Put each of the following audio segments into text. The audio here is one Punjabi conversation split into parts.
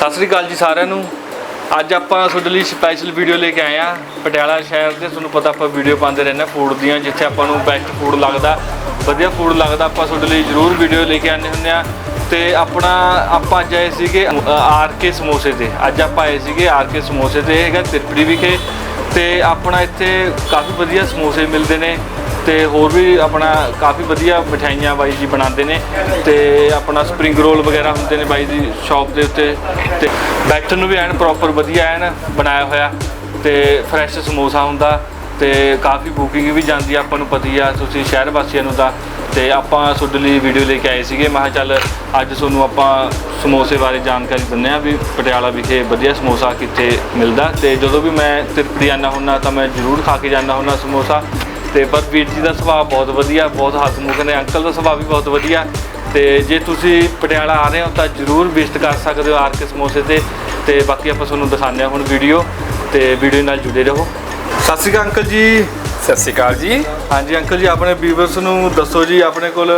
ਸਤਿ ਸ੍ਰੀ ਅਕਾਲ ਜੀ ਸਾਰਿਆਂ ਨੂੰ। ਅੱਜ ਆਪਾਂ ਤੁਹਾਡੇ ਲਈ ਸਪੈਸ਼ਲ ਵੀਡੀਓ ਲੈ ਕੇ ਆਏ ਆ ਪਟਿਆਲਾ ਸ਼ਹਿਰ ਦੇ। ਤੁਹਾਨੂੰ ਪਤਾ ਆਪਾਂ ਵੀਡੀਓ ਪਾਉਂਦੇ ਰਹਿੰਦੇ ਫੂਡ ਦੀਆਂ, ਜਿੱਥੇ ਆਪਾਂ ਨੂੰ ਬੈਸਟ ਫੂਡ ਲੱਗਦਾ। ਵਧੀਆ ਫੂਡ ਲੱਗਦਾ, ਆਪਾਂ ਤੁਹਾਡੇ ਲਈ ਜ਼ਰੂਰ ਵੀਡੀਓ ਲੈ ਕੇ ਆਉਂਦੇ ਹੁੰਦੇ ਆ ਤੇ ਆਪਣਾ, ਆਪਾਂ ਅੱਜ ਆਏ ਸੀਗੇ ਆਰ ਕੇ ਸਮੋਸੇ ਤੇ। ਅੱਜ ਆਪਾਂ ਆਏ ਸੀਗੇ ਆਰ ਕੇ ਸਮੋਸੇ ਤੇ, ਹੈਗਾ ਤਿਰਪੜੀ ਵਿਖੇ। ਤੇ ਆਪਣਾ ਇੱਥੇ ਕਾਫੀ ਵਧੀਆ ਸਮੋਸੇ ਮਿਲਦੇ ਨੇ। ਤੇ ਹੋਰ ਵੀ ਆਪਣਾ ਕਾਫੀ ਵਧੀਆ ਮਠਿਆਈਆਂ ਬਾਈ ਜੀ ਬਣਾਉਂਦੇ ਨੇ ਤੇ ਆਪਣਾ ਸਪਰਿੰਗ ਰੋਲ ਵਗੈਰਾ ਹੁੰਦੇ ਨੇ ਬਾਈ ਜੀ ਸ਼ਾਪ ਦੇ ਉੱਤੇ ਤੇ ਬੈਠਣ ਨੂੰ ਵੀ ਐਨ ਪ੍ਰੋਪਰ ਵਧੀਆ ਐਨ ਬਣਾਇਆ ਹੋਇਆ ਤੇ ਫਰੈਸ਼ ਸਮੋਸਾ ਹੁੰਦਾ ਤੇ ਕਾਫੀ ਬੁਕਿੰਗ ਵੀ ਜਾਂਦੀ ਆ ਆਪਾਂ ਨੂੰ ਪਤੀ ਆ ਤੁਸੀਂ ਸ਼ਹਿਰ ਵਾਸੀਆਂ ਨੂੰ ਤਾਂ ਤੇ ਆਪਾਂ ਤੁਹਾਡੇ ਲਈ ਵੀਡੀਓ ਲੈ ਕੇ ਆਏ ਸੀਗੇ। ਮੈਂ ਕਿਹਾ ਚੱਲ ਅੱਜ ਤੁਹਾਨੂੰ ਆਪਾਂ ਸਮੋਸੇ ਬਾਰੇ ਜਾਣਕਾਰੀ ਦਿੰਦੇ ਆ ਵੀ ਪਟਿਆਲਾ ਵਿਖੇ ਵਧੀਆ ਸਮੋਸਾ ਕਿੱਥੇ ਮਿਲਦਾ ਤੇ ਜਦੋਂ ਵੀ ਮੈਂ ਤਿਰਪੜੀ ਆਉਂਦਾ ਹੁੰਦਾ ਤਾਂ ਮੈਂ ਜ਼ਰੂਰ ਖਾ ਕੇ ਜਾਂਦਾ ਹੁੰਦਾ ਸਮੋਸਾ। ਤੇ ਪਰ ਵੀਰ ਜੀ ਦਾ ਸੁਭਾਅ ਬਹੁਤ ਵਧੀਆ ਬਹੁਤ ਹਸਮੁਖ ਨੇ। ਅੰਕਲ ਦਾ ਸੁਭਾਅ ਵੀ ਬਹੁਤ ਵਧੀਆ। ਤੇ ਜੇ ਤੁਸੀਂ ਪਟਿਆਲਾ ਆ ਰਹੇ ਹੋ ਤਾਂ ਜਰੂਰ ਵਿਜ਼ਿਟ ਕਰ ਸਕਦੇ ਹੋ ਆਰ ਕੇ ਸਮੋਸੇ ਤੇ। ਤੇ ਬਾਕੀ ਆਪਾਂ ਤੁਹਾਨੂੰ ਦਿਖਾਉਂਦੇ ਹਾਂ ਹੁਣ ਵੀਡੀਓ ਤੇ ਵੀਡੀਓ ਨਾਲ ਜੁੜੇ ਰਹੋ। ਸਤਿ ਸ਼੍ਰੀ ਅਕਾਲ ਅੰਕਲ ਜੀ। ਸਤਿ ਸ਼੍ਰੀ ਅਕਾਲ ਜੀ। ਹਾਂਜੀ ਅੰਕਲ ਜੀ ਆਪਣੇ ਵੀਵਰਸ ਨੂੰ ਦੱਸੋ ਜੀ ਆਪਣੇ ਕੋਲ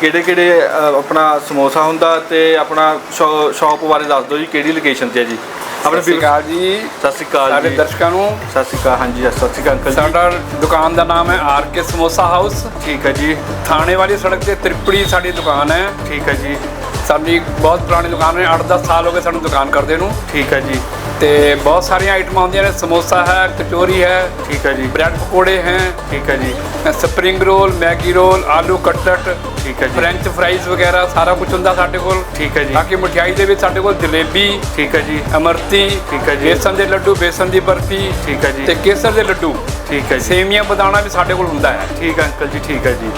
ਕਿਹੜੇ ਕਿਹੜੇ ਆਪਣਾ ਸਮੋਸਾ ਹੁੰਦਾ ਤੇ ਆਪਣਾ ਸ਼ਾਪ ਬਾਰੇ ਦੱਸ ਦਿਓ ਜੀ ਕਿਹੜੀ ਲੋਕੇਸ਼ਨ ਤੇ ਹੈ ਜੀ? ਆਪਣੇ ਸਤਿ ਸ਼੍ਰੀ ਅਕਾਲ ਜੀ ਸਤਿ ਸ਼੍ਰੀ ਅਕਾਲ ਸਾਡੇ ਜੀ। ਦਰਸ਼ਕਾਂ ਨੂੰ। ਸਤਿ ਸ਼੍ਰੀ ਅਕਾਲ ਹਾਂਜੀ ਸਤਿ ਸ਼੍ਰੀ ਅਕਾਲ ਅੰਕਲ ਜੀ। ਸਾਡਾ ਦੁਕਾਨ ਦਾ ਨਾਮ ਹੈ ਆਰ ਕੇ ਸਮੋਸਾ ਹਾਊਸ। ਠੀਕ ਹੈ ਜੀ। ਥਾਣੇ ਵਾਲੀ ਸੜਕ ਤੇ ਤ੍ਰਿਪੜੀ ਸਾਡੀ ਦੁਕਾਨ ਹੈ। ਠੀਕ ਹੈ ਜੀ। ਸਾਡੀ ਬਹੁਤ ਪੁਰਾਣੀ ਦੁਕਾਨ ਹੈ 8-10 ਸਾਲ ਹੋ ਗਏ ਸਾਨੂੰ ਦੁਕਾਨ ਕਰਦੇ ਨੂੰ। ਠੀਕ ਹੈ ਜੀ। ਤੇ ਬਹੁਤ ਸਾਰੀਆਂ ਆਈਟਮਾਂ ਹੁੰਦੀਆਂ ਨੇ। ਸਮੋਸਾ ਹੈ ਕਚੋਰੀ ਹੈ ਠੀਕ ਹੈ ਜੀ। ਬ੍ਰੈਡ ਪਕੌੜੇ ਹੈ। ਠੀਕ ਹੈ ਜੀ। ਸਪਰਿੰਗ ਰੋਲ ਮੈਗੀ ਰੋਲ ਆਲੂ ਕਟਲਟ ਠੀਕ ਹੈ ਜੀ। ਫ੍ਰੈਂਚ ਫਰਾਈਜ਼ ਵਗੈਰਾ ਸਾਰਾ ਕੁਝ ਹੁੰਦਾ ਸਾਡੇ ਕੋਲ। ਠੀਕ ਹੈ ਜੀ। ਬਾਕੀ ਮਠਿਆਈ ਦੇ ਵਿੱਚ ਸਾਡੇ ਕੋਲ ਜਲੇਬੀ ਠੀਕ ਹੈ ਜੀ। ਅਮਰਤੀ ਠੀਕ ਹੈ ਜੀ। ਬੇਸਨ ਦੇ ਲੱਡੂ ਬੇਸਨ ਦੀ ਬਰਫੀ ਠੀਕ ਹੈ ਜੀ। ਤੇ ਕੇਸਰ ਦੇ ਲੱਡੂ। ਠੀਕ ਹੈ ਜੀ। ਸੇਮੀਆਂ ਬਦਾਣਾ ਵੀ ਸਾਡੇ ਕੋਲ ਹੁੰਦਾ ਹੈ। ਠੀਕ ਹੈ ਅੰਕਲ ਜੀ ਠੀਕ ਹੈ ਜੀ।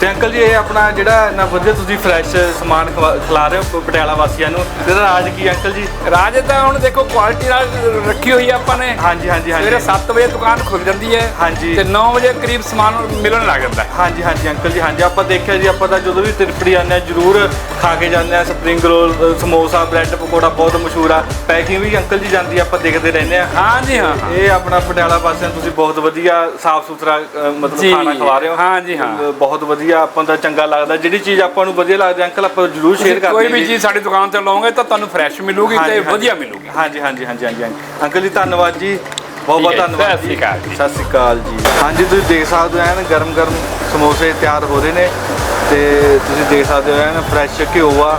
ਤੇ ਅੰਕਲ ਜੀ ਇਹ ਆਪਣਾ ਜਿਹੜਾ ਇੰਨਾ ਵਧੀਆ ਤੁਸੀਂ ਫਰੈਸ਼ ਸਮਾਨ ਖਵਾ- ਖਿਲਾ ਰਹੇ ਹੋ ਪਟਿਆਲਾ ਵਾਸੀਆਂ ਨੂੰ ਇਹਦਾ ਰਾਜ ਕੀ ਹੈ ਅੰਕਲ ਜੀ? ਰਾਜ ਤਾਂ ਹੁਣ ਦੇਖੋ ਕੁਆਲਿਟੀ ਨਾਲ ਰੱਖੀ ਹੋਈ ਹੈ ਆਪਾਂ ਨੇ। ਹਾਂਜੀ ਹਾਂਜੀ ਹਾਂਜੀ। ਸਵੇਰੇ 7 ਵਜੇ ਦੁਕਾਨ ਖੁੱਲ ਜਾਂਦੀ ਹੈ ਹਾਂਜੀ। ਤੇ 9 ਵਜੇ ਕਰੀਬ ਸਮਾਨ ਮਿਲਣ ਲੱਗ ਜਾਂਦਾ ਹੈ। ਹਾਂਜੀ ਹਾਂਜੀ ਅੰਕਲ ਜੀ ਹਾਂਜੀ। ਆਪਾਂ ਦੇਖਿਆ ਜੀ ਆਪਾਂ ਤਾਂ ਜਦੋਂ ਵੀ ਤਿਰਪੜੀ ਆਉਂਦੇ ਆ ਜਰੂਰ ਖਾ ਕੇ ਜਾਂਦੇ ਆ ਸਪਰਿੰਗ ਰੋਲ ਅ, ਸਮੋਸਾ ਬ੍ਰੈਡ ਪਕੌੜਾ ਬਹੁਤ ਮਸ਼ਹੂਰ ਆ। ਪੈਕਿੰਗ ਵੀ ਅੰਕਲ ਜੀ ਜਾਂਦੀ ਆ ਆਪਾਂ ਦੇਖਦੇ ਰਹਿੰਦੇ ਆ ਹਾਂ। ਜੀ ਹਾਂ ਹਾਂ। ਇਹ ਆਪਣਾ ਪਟਿਆਲਾ ਵਾਸੀਆਂ ਨੂੰ ਤੁਸੀਂ ਬਹੁਤ ਵਧੀਆ ਸਾਫ਼ ਸੁਥਰਾ ਅ, ਮਤਲਬ ਜੀ। ਖਾਣਾ ਖਵਾ ਰਹੇ ਹੋ ਹਾਂ ਜੀ, ਹਾਂ। ਅ, ਬਹੁਤ ਵਧੀਆ ਆਪਾਂ ਤਾਂ ਚੰਗਾ ਲੱਗਦਾ ਜਿਹੜੀ ਚੀਜ਼ ਆਪਾਂ ਨੂੰ ਵਧੀਆ ਲੱਗਦੀ ਅੰਕਲ ਆਪਾਂ ਜਰੂਰ ਸ਼ੇਅਰ ਕਰਦੇ ਕੋਈ ਵੀ। ਚੀਜ਼ ਸਾਡੀ ਦੁਕਾਨ ਤੇ ਲਓਗੇ ਤਾਂ ਤੁਹਾਨੂੰ ਫਰੈਸ਼ ਮਿਲੂਗੀ ਤੇ। ਵਧੀਆ ਮਿਲੂਗੀ ਹਾਂਜੀ ਹਾਂਜੀ ਹਾਂਜੀ ਹਾਂਜੀ ਹਾਂਜੀ। ਅੰਕਲ ਜੀ ਧੰਨਵਾਦ ਜੀ ਬਹੁਤ ਬਹੁਤ ਠੀਕ ਹੈ, ਧੰਨਵਾਦ ਸਤਿ ਸ਼੍ਰੀ ਅਕਾਲ ਜੀ। ਸਤਿ ਸ਼੍ਰੀ ਅਕਾਲ ਜੀ ਹਾਂਜੀ ਤੁਸੀਂ ਦੇਖ ਸਕਦੇ ਹੋ ਐਨ ਗਰਮ ਗਰਮ ਸਮੋਸੇ ਤਿਆਰ ਹੋ ਰਹੇ ਨੇ ਤੇ ਤੁਸੀਂ ਦੇਖ ਸਕਦੇ ਹੋ ਐਨ ਫਰੈਸ਼ ਘਿਓ ਆ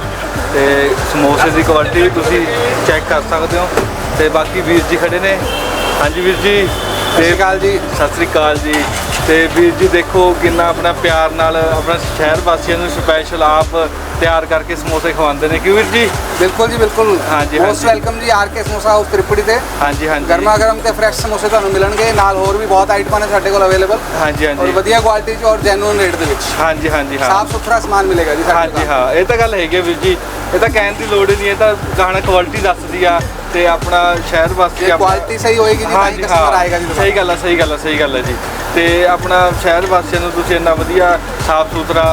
ਤੇ ਸਮੋਸੇ ਦੀ ਕੁਆਲਿਟੀ ਵੀ ਤੁਸੀਂ ਚੈੱਕ ਕਰ ਸਕਦੇ ਹੋ ਤੇ ਬਾਕੀ ਵੀਰ ਜੀ ਖੜੇ ਨੇ ਹਾਂਜੀ ਵੀਰ ਜੀ ਸਤਿ ਸ਼੍ਰੀ ਅਕਾਲ ਜੀ। ਸਤਿ ਸ਼੍ਰੀ ਅਕਾਲ ਜੀ। ਤੇ ਵੀਰ ਜੀ ਦੇਖੋ ਕਿੰਨਾ ਆਪਣਾ ਪਿਆਰ ਨਾਲ ਆਪਣਾ ਸ਼ਹਿਰ ਵਾਸੀਆਂ ਨੂੰ ਸਪੈਸ਼ਲ ਆਪ ਤਿਆਰ ਕਰਕੇ ਸਮੋਸੇ ਖਵਾਉਂਦੇ ਨੇ। ਕਿਉਂ ਵੀਰ ਜੀ? ਬਿਲਕੁਲ ਜੀ ਬਿਲਕੁਲ। ਹਾਂਜੀ, ਮੋਸਟ। ਵੈਲਕਮ ਜੀ R K samosa house Tripuri ਤੇ। ਹਾਂਜੀ ਹਾਂਜੀ। ਗਰਮਾ ਗਰਮ ਤੇ ਫਰੈਸ਼ ਸਮੋਸੇ ਤੁਹਾਨੂੰ ਮਿਲਣਗੇ। ਨਾਲ ਹੋਰ ਵੀ ਬਹੁਤ ਆਈਟਮਾਂ ਨੇ ਸਾਡੇ ਕੋਲ ਅਵੇਲੇਬਲ ਹਾਂਜੀ ਔਰ ਹਾਂਜੀ ਵਧੀਆ ਕੁਆਲਿਟੀ ਚ ਔਰ ਜੈਨੂਇਨ ਰੇਟ ਦੇ ਵਿੱਚ। ਹਾਂਜੀ ਹਾਂਜੀ ਹਾਂ। ਸਾਫ਼ ਸੁਥਰਾ ਸਮਾਨ ਮਿਲੇਗਾ ਜੀ ਸਾਡੇ ਹਾਂਜੀ ਹਾਂ। ਇਹ ਤਾਂ ਗੱਲ ਹੈਗੀ ਵੀਰ ਜੀ। ਇਹ ਤਾਂ ਕਹਿਣ ਦੀ ਲੋੜ ਹੀ ਨਹੀਂ। ਇਹ ਤਾਂ ਗਾਣਾ ਕੁਆਲਿਟੀ ਦੱਸਦੀ ਆ। ਤੇ ਆਪਣਾ ਸ਼ਹਿਰ ਵਾਸੀ ਆਪਣਾ- ਕੁਆਲਿਟੀ ਸਹੀ ਹੋਏਗੀ ਜੀ ਤਾਂ ਹੀ ਹਾਂਜੀ ਕਸਟਮਰ ਆਏਗਾ ਜੀ ਸਹੀ ਗੱਲ ਆ ਸਹੀ ਗੱਲ ਆ ਸਹੀ ਗੱਲ ਆ ਜੀ। ਤੇ ਆਪਣਾ ਸ਼ਹਿਰ ਵਾਸੀਆਂ ਨੂੰ ਤੁਸੀਂ ਇੰਨਾ ਵਧੀਆ ਸਾਫ਼ ਸੁਥਰਾ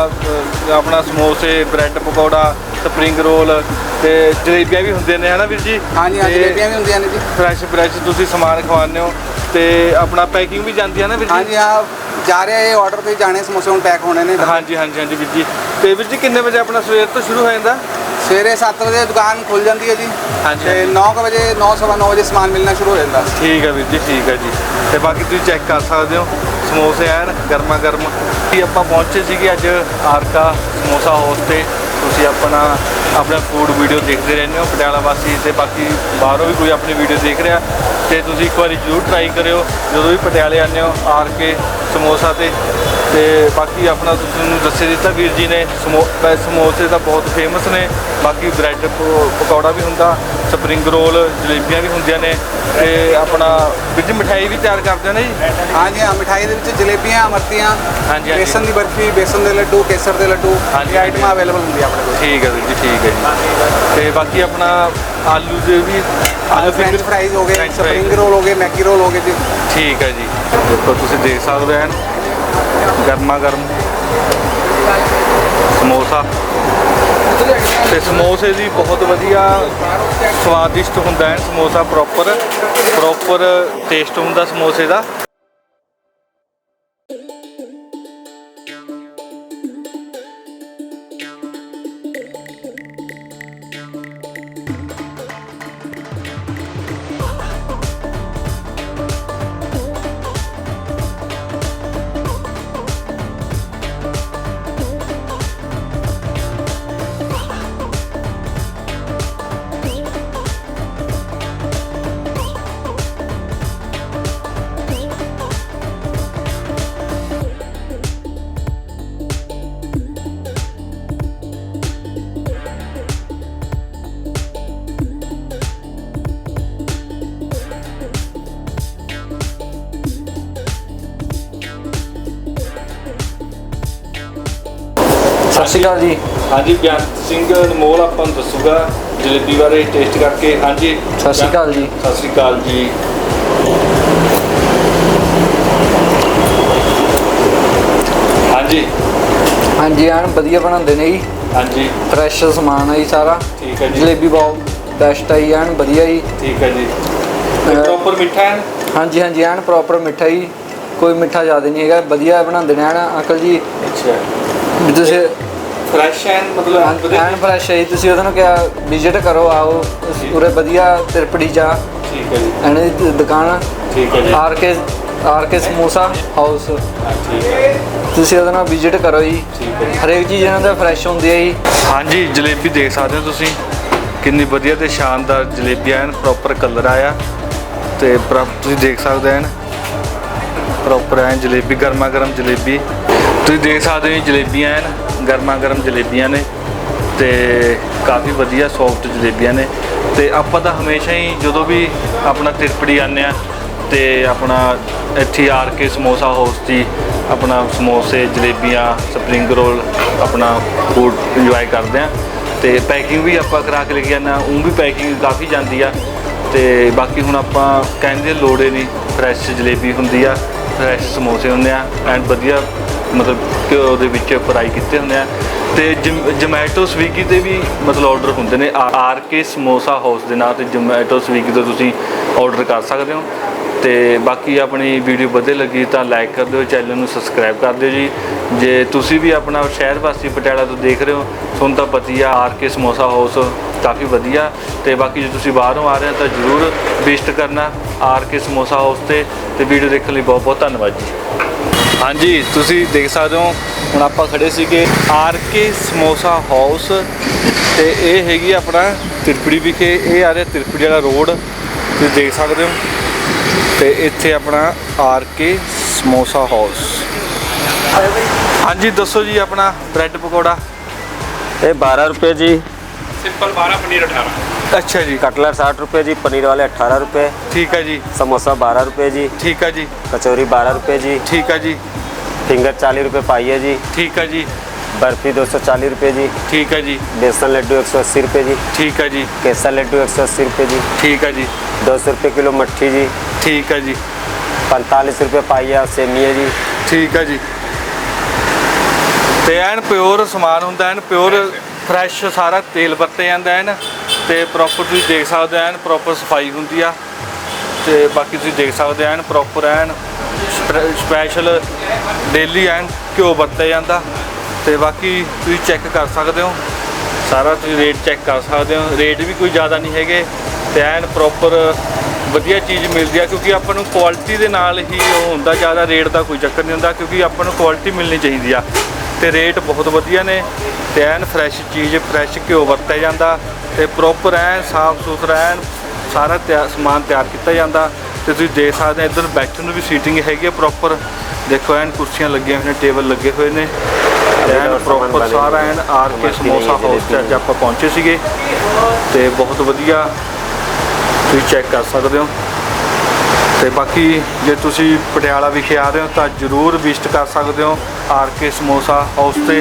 ਆਪਣਾ ਸਮੋਸੇ ਬ੍ਰੈਡ ਪਕੌੜਾ ਸਪਰਿੰਗ ਰੋਲ ਤੇ ਜਲੇਬੀਆਂ ਵੀ ਹੁੰਦੀਆਂ ਨੇ ਹਨਾ ਵੀਰ ਜੀ? ਹਾਂਜੀ ਹਾਂ ਤੇ ਜਲੇਬੀਆਂ ਵੀ ਹੁੰਦੀਆਂ ਨੇ ਜੀ। ਫਰੈਸ਼ ਫਰੈਸ਼ ਤੁਸੀਂ ਸਮਾਨ ਖਵਾਉਂਦੇ ਹੋ ਤੇ ਆਪਣਾ ਪੈਕਿੰਗ ਵੀ ਜਾਂਦੀ ਹੈ ਨਾ ਵੀਰ ਜੀ? ਹਾਂਜੀ ਹਾਂ ਜਾ ਰਿਹਾ ਇਹ ਆਰਡਰ ਤੇ ਜਾਣੇ ਸਮੋਸੇ ਹੁਣ ਪੈਕ ਹੋਣੇ ਨੇ। ਹਾਂਜੀ ਹਾਂਜੀ ਹਾਂਜੀ ਵੀਰ ਜੀ। ਤੇ ਵੀਰ ਜੀ ਕਿੰਨੇ ਵਜੇ ਆਪਣਾ ਸਵੇਰ ਤੋਂ ਸ਼ੁਰੂ ਹੋ ਜਾਂਦਾ? ਸਵੇਰੇ 7 ਵਜੇ ਦੁਕਾਨ ਖੁੱਲ ਜਾਂਦੀ ਹੈ ਜੀ। ਹਾਂਜੀ, ਤੇ ਹਾਂਜੀ। 9 ਵਜੇ 9:30 ਵਜੇ ਸਮਾਨ ਮਿਲਣਾ ਸ਼ੁਰੂ ਹੋ ਜਾਂਦਾ। ਠੀਕ ਹੈ ਵੀਰ ਜੀ ਠੀਕ ਹੈ ਜੀ। ਤੇ ਬਾਕੀ ਤੁਸੀਂ ਚੈੱਕ ਕਰ ਸਕਦੇ ਹੋ ਸਮੋਸੇ ਐਨ ਗਰਮਾ ਗਰਮ। ਕੀ ਆਪਾਂ ਪਹੁੰਚੇ ਸੀਗੇ ਅੱਜ ਆਰਕਾ ਸਮੋਸਾ ਹਾਊਸ ਤੇ। ਤੁਸੀਂ ਆਪਣਾ ਆਪਣਾ ਫੂਡ ਵੀਡੀਓ ਦੇਖਦੇ ਰਹਿੰਦੇ ਹੋ ਪਟਿਆਲਾ ਵਾਸੀ ਤੇ ਬਾਕੀ ਬਾਹਰੋਂ ਵੀ ਕੋਈ ਆਪਣੀ ਵੀਡੀਓ ਦੇਖ ਰਿਹਾ ਤੇ ਤੁਸੀਂ ਇੱਕ ਵਾਰੀ ਜ਼ਰੂਰ ਟਰਾਈ ਕਰਿਓ ਜਦੋਂ ਵੀ ਪਟਿਆਲੇ ਆਉਂਦੇ ਹੋ ਆਰ ਕੇ ਸਮੋਸਾ ਤੇ ਤੇ ਬਾਕੀ ਆਪਣਾ ਤੁਹਾਨੂੰ ਦੱਸੇ ਦਿੱਤਾ ਵੀਰ ਜੀ ਨੇ ਸਮੋਸੇ ਤਾਂ ਬਹੁਤ ਫੇਮਸ ਨੇ ਬਾਕੀ ਬ੍ਰੈਡ ਪਕੌੜਾ ਵੀ ਹੁੰਦਾ ਸਪਰਿੰਗ ਰੋਲ ਜਲੇਬੀਆਂ ਵੀ ਹੁੰਦੀਆਂ ਨੇ ਤੇ ਆਪਣਾ ਵਿੱਚ ਮਠਿਆਈ ਵੀ ਤਿਆਰ ਕਰਦੇ ਨੇ ਜੀ? ਹਾਂਜੀ ਹਾਂ ਮਿਠਾਈ ਦੇ ਵਿੱਚ ਜਲੇਬੀਆਂ ਅਮਰਤੀਆਂ ਹਾਂਜੀ। ਬੇਸਨ ਦੀ ਬਰਫੀ ਬੇਸਨ ਦੇ ਲੱਡੂ ਕੇਸਰ ਦੇ ਲੱਡੂ ਹਾਂਜੀ, ਇਹ ਆਈਟਮਾਂ ਅਵੇਲੇਬਲ ਹੁੰਦੀਆਂ ਆਪਣੇ ਕੋਲ। ਠੀਕ ਹੈ ਵੀਰ ਜੀ ਠੀਕ ਹੈ ਜੀ। ਤੇ ਬਾਕੀ ਆਪਣਾ ਆਲੂ ਦੇ ਵੀ ਆਲੂ ਫ੍ਰੈਂਚ ਫਰਾਈਜ਼ ਹੋ ਗਏ French fries। ਸਪਰਿੰਗ ਰੋਲ ਹੋ ਗਏ ਮੈਗੀ ਰੋਲ ਹੋ ਗਏ ਜੀ। ਠੀਕ ਹੈ ਜੀ। ਦੇਖੋ ਤੁਸੀਂ ਦੇਖ ਸਕਦੇ ਹੋ ਗਰਮਾ ਗਰਮ। ਸਮੋਸਾ। ਤੇ ਸਮੋਸੇ ਦੀ ਬਹੁਤ ਵਧੀਆ ਸਵਾਦਿਸ਼ਟ ਹੁੰਦਾ ਹੈ ਸਮੋਸਾ ਪ੍ਰੋਪਰ ਪ੍ਰੋਪਰ ਟੇਸਟ ਹੁੰਦਾ ਸਮੋਸੇ ਦਾ। ਸਤਿ ਸ਼੍ਰੀ ਅਕਾਲ ਜੀ। ਹਾਂਜੀ ਬਿਆਨ ਸਿੰਘ ਅਨਮੋਲ ਆਪਾਂ ਨੂੰ ਦੱਸੂਗਾ ਜਲੇਬੀ ਬਾਰੇ ਟੇਸਟ ਕਰਕੇ। ਹਾਂਜੀ ਸਤਿ ਸ਼੍ਰੀ ਅਕਾਲ ਜੀ। ਸਤਿ ਸ਼੍ਰੀ ਅਕਾਲ ਜੀ। ਹਾਂਜੀ। ਹਾਂਜੀ ਐਨ ਵਧੀਆ ਬਣਾਉਂਦੇ ਨੇ ਜੀ। ਹਾਂਜੀ। ਫਰੈਸ਼ ਸਮਾਨ ਹੈ ਜੀ ਸਾਰਾ। ਠੀਕ ਹੈ ਜੀ। ਜਲੇਬੀ ਬਹੁਤ ਬੈਸਟ ਹੈ ਐਨ ਵਧੀਆ ਜੀ। ਠੀਕ ਹੈ ਜੀ। ਪ੍ਰੋਪਰ ਮਿੱਠਾ ਹੈ ਹਾਂਜੀ ਹਾਂਜੀ ਐਨ ਪ੍ਰੋਪਰ ਮਿੱਠਾ ਜੀ। ਕੋਈ ਮਿੱਠਾ ਜ਼ਿਆਦਾ ਨਹੀਂ ਹੈਗਾ ਵਧੀਆ ਬਣਾਉਂਦੇ ਨੇ ਐਨ ਅੰਕਲ ਜੀ। ਅੱਛਾ। ਤੁਸੀਂ ਫਰੈਸ਼ ਹੈ ਮਤਲਬ ਐਨ ਫਰੈਸ਼ ਹੈ ਜੀ। ਤੁਸੀਂ ਉਹਨਾਂ ਨੂੰ ਕਿਹਾ ਵਿਜ਼ਿਟ ਕਰੋ ਆਓ। ਉਰੇ ਵਧੀਆ ਤਿਰਪੜੀ ਜਾ ਠੀਕ ਹੈ ਜੀ। ਇਹਨਾਂ ਦੀ ਦੁਕਾਨ ਠੀਕ ਹੈ ਜੀ। R K R K samosa house ਹਾਂ, ਠੀਕ ਹੈ ਤੁਸੀਂ ਉਹਦੇ ਨਾਲ ਵਿਜ਼ਿਟ ਕਰੋ ਜੀ। ਠੀਕ ਹੈ ਜੀ। ਹਰੇਕ ਚੀਜ਼ ਇਹਨਾਂ ਦਾ ਫਰੈਸ਼ ਹੁੰਦੀ ਹੈ ਜੀ। ਹਾਂਜੀ ਜਲੇਬੀ ਦੇਖ ਸਕਦੇ ਹੋ ਤੁਸੀਂ। ਕਿੰਨੀ ਵਧੀਆ ਤੇ ਸ਼ਾਨਦਾਰ ਜਲੇਬੀ ਐਨ ਪ੍ਰੋਪਰ ਕਲਰ ਆਇਆ। ਤੇ ਪ੍ਰ- ਤੁਸੀਂ ਦੇਖ ਸਕਦੇ ਐਨ। ਪ੍ਰੋਪਰ ਐਨ ਜਲੇਬੀ ਗਰਮਾ ਗਰਮ ਜਲੇਬੀ। ਤੁਸੀਂ ਦੇਖ ਸਕਦੇ ਹੋ ਜੀ ਜਲੇਬੀਆਂ ਐਨ। ਗਰਮਾ ਗਰਮ ਜਲੇਬੀਆਂ ਨੇ ਤੇ ਕਾਫੀ ਵਧੀਆ ਸੌਫਟ ਜਲੇਬੀਆਂ ਨੇ ਤੇ ਆਪਾਂ ਤਾਂ ਹਮੇਸ਼ਾ ਹੀ ਜਦੋਂ ਵੀ ਆਪਣਾ ਤਿਰਪੜੀ ਆਉਂਦੇ ਆ ਤੇ ਆਪਣਾ ਇੱਥੇ ਆਰ ਕੇ ਸਮੋਸਾ ਹਾਊਸ ਦੀ ਆਪਣਾ ਸਮੋਸੇ, ਜਲੇਬੀਆਂ ਸਪਰਿੰਗ ਰੋਲ ਆਪਣਾ ਫੂਡ ਇੰਜੋਏ ਕਰਦੇ ਆ ਤੇ ਪੈਕਿੰਗ ਵੀ ਆਪਾਂ ਕਰਾ ਕੇ ਲੈ ਕੇ ਜਾਂਦੇ ਹਾਂ ਉਹ ਵੀ ਪੈਕਿੰਗ ਕਾਫੀ ਜਾਂਦੀ ਆ ਤੇ ਬਾਕੀ ਹੁਣ ਆਪਾਂ ਕਹਿੰਦੇ ਲੋੜੇ ਨਹੀਂ ਫਰੈਸ਼ ਜਲੇਬੀ ਹੁੰਦੀ ਆ ਫਰੈਸ਼ ਸਮੋਸੇ ਹੁੰਦੇ ਆ ਐਂਡ ਵਧੀਆ ਮਤਲਬ ਘਿਓ ਦੇ ਵਿੱਚ ਫਰਾਈ ਕੀਤੇ ਹੁੰਦੇ ਆ। ਤੇ ਜ਼ੋਮੈਟੋ ਸਵੀਗੀ ਤੇ ਵੀ ਮਤਲਬ ਆਰਡਰ ਹੁੰਦੇ ਨੇ। ਆਰ ਕੇ ਸਮੋਸਾ ਹਾਊਸ ਦੇ ਨਾਂ ਤੇ ਜਮੈਟੋ ਸਵੀਗੀ ਤੋਂ ਤੁਸੀਂ ਆਰਡਰ ਕਰ ਸਕਦੇ ਹੋ। ਤੇ ਬਾਕੀ ਆਪਣੀ ਵੀਡੀਓ ਵਧੀਆ ਲੱਗੀ ਤਾਂ ਲਾਈਕ ਕਰ ਦਿਓ ਚੈਨਲ ਨੂੰ ਸਬਸਕ੍ਰਾਈਬ ਕਰ ਦਿਓ ਜੀ। ਜੇ ਤੁਸੀਂ ਵੀ ਆਪਣਾ ਸ਼ਹਿਰ ਵਾਸੀ ਪਟਿਆਲਾ ਤੋਂ ਦੇਖ ਰਹੇ ਹੋ, ਤੁਹਾਨੂੰ ਤਾਂ ਪਤੀ ਆ, ਆਰ ਕੇ ਸਮੋਸਾ ਹਾਊਸ ਕਾਫੀ ਵਧੀਆ। ਤੇ ਬਾਕੀ ਜੇ ਤੁਸੀਂ ਬਾਹਰੋਂ ਆ ਰਹੇ ਹੋ ਤਾਂ ਜਰੂਰ ਵਿਜ਼ਿਟ ਕਰਨਾ ਆਰ ਕੇ ਸਮੋਸਾ ਹਾਊਸ ਤੇ। ਤੇ ਵੀਡੀਓ ਦੇਖਣ ਲਈ ਬਹੁਤ ਬਹੁਤ ਧੰਨਵਾਦ ਜੀ। ਹਾਂਜੀ, ਤੁਸੀਂ ਦੇਖ ਸਕਦੇ ਹੋ, ਹੁਣ ਆਪਾਂ ਖੜੇ ਸੀਗੇ ਆਰ ਕੇ ਸਮੋਸਾ ਹਾਊਸ ਤੇ ਇਹ ਹੈਗੀ ਆਪਣਾ ਤਿਰਪੜੀ ਵਿਖੇ, ਇਹ ਆ ਰਿਹਾ ਤਿਰਪੜੀ ਵਾਲਾ ਰੋਡ, ਤੁਸੀਂ ਦੇਖ ਸਕਦੇ ਹੋ। ਤੇ ਇੱਥੇ ਆਪਣਾ ਆਰ ਕੇ ਸਮੋਸਾ ਹਾਊਸ। ਹਾਂਜੀ, ਦੱਸੋ ਜੀ ਆਪਣਾ ਬ੍ਰੈਡ ਪਕੌੜਾ। ਇਹ 12 ਰੁਪਏ ਜੀ। ਸਿੰਪਲ 12 ਪਨੀਰ 18 ਅੱਛਾ ਜੀ कटलर साठ रुपये जी पनीर वाले अट्ठारह रुपये ਠੀਕ ਹੈ ਜੀ समोसा बारह रुपये जी ਠੀਕ ਹੈ ਜੀ कचौरी बारह रुपये जी ਠੀਕ ਹੈ ਜੀ फिंगर चालीस रुपये पाई है जी ਠੀਕ ਹੈ ਜੀ बर्फी दो सौ चालीस रुपये जी ਠੀਕ ਹੈ ਜੀ बेसन लड्डू एक सौ अस्सी रुपये जी ਠੀਕ ਹੈ ਜੀ केसर लड्डू एक सौ अस्सी रुपये जी ਠੀਕ ਹੈ ਜੀ दो सौ रुपये किलो मट्ठी जी ਠੀਕ ਹੈ ਜੀ पैंतालीस रुपये पाई है सेमी है जी ਠੀਕ ਹੈ ਜੀ ਤੇ ਐਨ ਪਿਓਰ ਸਮਾਨ ਹੁੰਦਾ ਐਨ ਪਿਓਰ ਫਰੈਸ਼ ਸਾਰਾ ਤੇਲ ਵਰਤੇ ਜਾਂਦਾ ਐਨ ਤੇ ਪ੍ਰੋਪਰ ਤੁਸੀਂ ਦੇਖ ਸਕਦੇ ਐਨ ਪ੍ਰੋਪਰ ਸਫ਼ਾਈ ਹੁੰਦੀ ਆ। ਤੇ ਬਾਕੀ ਤੁਸੀਂ ਦੇਖ ਸਕਦੇ ਐਨ ਪ੍ਰੋਪਰ ਐਨ ਸਪੈਸ਼ਲ ਡੇਲੀ ਐਨ ਘਿਓ ਵਰਤਿਆ ਜਾਂਦਾ। ਤੇ ਬਾਕੀ ਤੁਸੀਂ ਚੈੱਕ ਕਰ ਸਕਦੇ ਹੋ। ਸਾਰਾ ਤੁਸੀਂ ਰੇਟ ਚੈੱਕ ਕਰ ਸਕਦੇ ਹੋ। ਰੇਟ ਵੀ ਕੋਈ ਜ਼ਿਆਦਾ ਨਹੀਂ ਹੈਗੇ। ਤੇ ਐਨ ਪ੍ਰੋਪਰ ਵਧੀਆ ਚੀਜ਼ ਮਿਲਦੀ ਆ, ਕਿਉਂਕਿ ਆਪਾਂ ਨੂੰ ਕੁਆਲਿਟੀ ਦੇ ਨਾਲ ਹੀ ਉਹ ਹੁੰਦਾ, ਜ਼ਿਆਦਾ ਰੇਟ ਦਾ ਕੋਈ ਚੱਕਰ ਨਹੀਂ ਹੁੰਦਾ, ਕਿਉਂਕਿ ਆਪਾਂ ਨੂੰ ਕੁਆਲਿਟੀ ਮਿਲਣੀ ਚਾਹੀਦੀ ਆ। ਤੇ ਰੇਟ ਬਹੁਤ ਵਧੀਆ ਨੇ ਤੇ ਐਨ ਫਰੈਸ਼ ਚੀਜ਼ ਫਰੈਸ਼ ਘਿਓ ਵਰਤਿਆ ਜਾਂਦਾ ਤੇ ਪ੍ਰੋਪਰ ਐਨ ਸਾਫ਼ ਸੁਥਰਾ ਐਨ ਸਾਰਾ ਸਮਾਨ ਤਿਆਰ ਕੀਤਾ ਜਾਂਦਾ ਤੇ ਤੁਸੀਂ ਦੇਖ ਸਕਦੇ ਹੋ ਇੱਧਰ ਬੈਠਣ ਨੂੰ ਵੀ ਸੀਟਿੰਗ ਹੈਗੀ ਹੈ ਪ੍ਰੋਪਰ ਦੇਖੋ ਐਨ ਕੁਰਸੀਆਂ ਲੱਗੀਆਂ ਹੋਈਆਂ ਨੇ ਟੇਬਲ ਲੱਗੇ ਹੋਏ ਨੇ ਐਨ ਪ੍ਰੋਪਰ ਸਾਰਾ ਐਨ ਆਰ ਕੇ ਸਮੋਸਾ ਹਾਊਸ ਜਲੇਬੀ ਅੱਜ ਆਪਾਂ ਪਹੁੰਚੇ ਸੀਗੇ ਤੇ ਬਹੁਤ ਵਧੀਆ। ਤੁਸੀਂ ਚੈੱਕ ਕਰ ਸਕਦੇ ਹੋ। ਤੇ ਬਾਕੀ ਜੇ ਤੁਸੀਂ ਪਟਿਆਲਾ ਵਿਖੇ ਆ ਰਹੇ ਹੋ ਤਾਂ ਜਰੂਰ ਵਿਜ਼ਿਟ ਕਰ ਸਕਦੇ ਹੋ। ਆਰ ਕੇ ਸਮੋਸਾ ਹਾਊਸ ਤੇ।